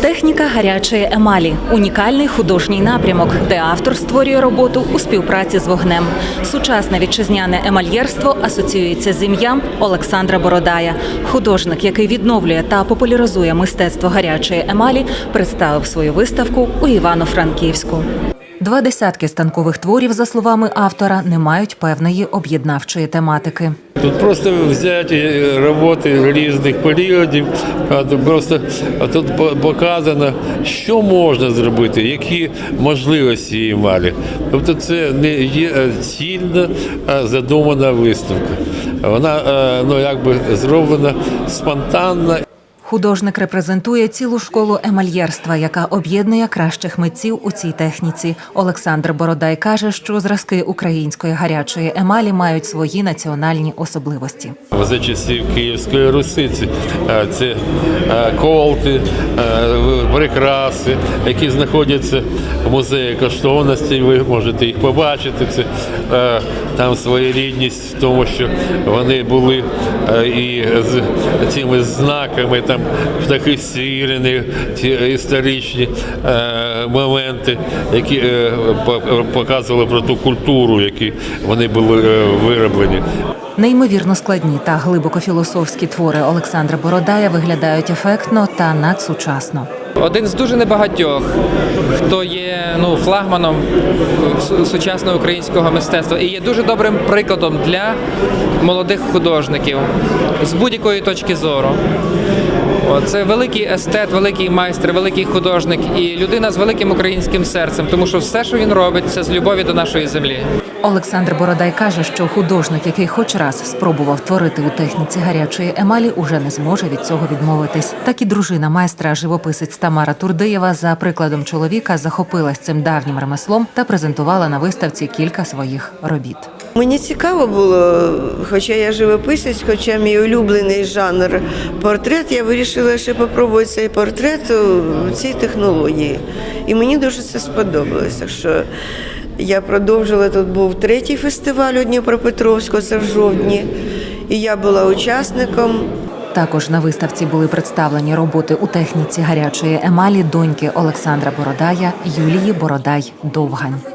Техніка гарячої емалі унікальний художній напрямок, де автор створює роботу у співпраці з вогнем. Сучасне вітчизняне емальєрство асоціюється з ім'ям Олександра Бородая. Художник, який відновлює та популяризує мистецтво гарячої емалі, представив свою виставку у Івано-Франківську. Два десятки станкових творів, за словами автора, не мають певної об'єднавчої тематики. Тут просто взяті роботи різних періодів, просто тут показано, що можна зробити, які можливості її мали. Тобто це не є цільна цільно задумана виставка. Вона е, ну, якби зроблена спонтанно Художник репрезентує цілу школу емальєрства, яка об'єднує кращих митців у цій техніці. Олександр Бородай каже, що зразки української гарячої емалі мають свої національні особливості. За часів Київської Руси це, е, це е, колти, прикраси, які знаходяться в музеї коштовностей. Ви можете їх побачити. Це е, там своєрідність в тому, що вони були е, і з цими знаками, там птахи сірені, ті історичні е, моменти, які е, показували про ту культуру, які вони були е, вироблені. Неймовірно складні та глибоко філософські твори Олександра Бородая виглядають ефектно та надсучасно. Один з дуже небагатьох, хто є ну, флагманом сучасного українського мистецтва і є дуже добрим прикладом для молодих художників з будь-якої точки зору. Це великий естет, великий майстер, великий художник і людина з великим українським серцем, тому що все, що він робить, це з любові до нашої землі. Олександр Бородай каже, що художник, який хоч раз спробував творити у техніці гарячої емалі, уже не зможе від цього відмовитись. Так і дружина майстра, живописець Тамара Турдиєва, за прикладом чоловіка, захопилась цим давнім ремеслом та презентувала на виставці кілька своїх робіт. Мені цікаво було, хоча я живописець, хоча мій улюблений жанр портрет, я вирішила ще попробувати цей портрет у цій технології. І мені дуже це сподобалося. Що я продовжила тут був третій фестиваль у Дніпропетровську, це в жовтні. І я була учасником. Також на виставці були представлені роботи у техніці гарячої емалі доньки Олександра Бородая Юлії Бородай Довгань.